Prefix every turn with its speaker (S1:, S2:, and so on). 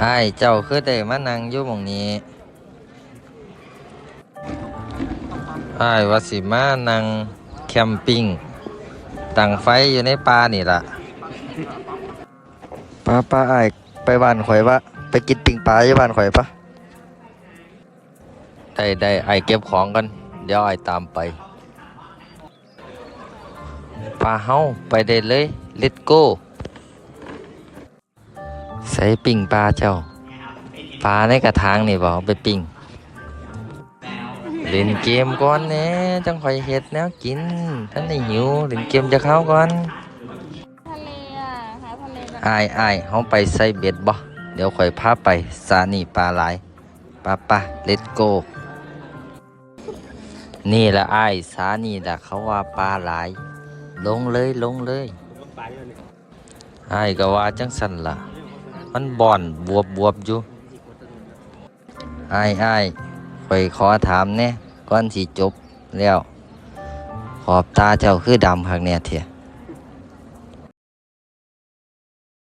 S1: ไอ้เจ้าคือได้มานั่งอยู่หมองนี้ไอ้วาสิมานั่งแคมปิ้งตั้งไฟอยู่ในป่านี่ล่ะป้าป้าไอ้ไปบ้านข่อยปะไปกินปิ้งปลาอยู่บ้านข่อยปะได้ได้ไอ้เก็บของกัน เดี๋ยวไอ้ตามไปปลาเฮาไปได้เลย let's go ใส่ปิ้งปลาเจ้าปลาในกระถางนี่บอกไปปิ้งเล่นเกมก่อนแหน่จังค่อยเฮ็ดแนวกินท่านได้หิวเล่นเกมจะเข้าก่อน
S2: ทะเลอะหาทะเลแบบ
S1: อายอายเฮาไปใส่เบ็ดบ่เดี๋ยวค่อยพาไปสานี่ปลาหลายปะปะ let's go นี่ละอายสานี่ละเขาว่าปลาหลาย ลงเลยลงเลยอายก็ว่าจังสั่นล่ะ มันบ่อนบวบบวบอยู่อายอายข่อยขอถามแหน่ก่อนสิจบแล้ว ขอบตาเจ้าคือดำหักแน่เถอะ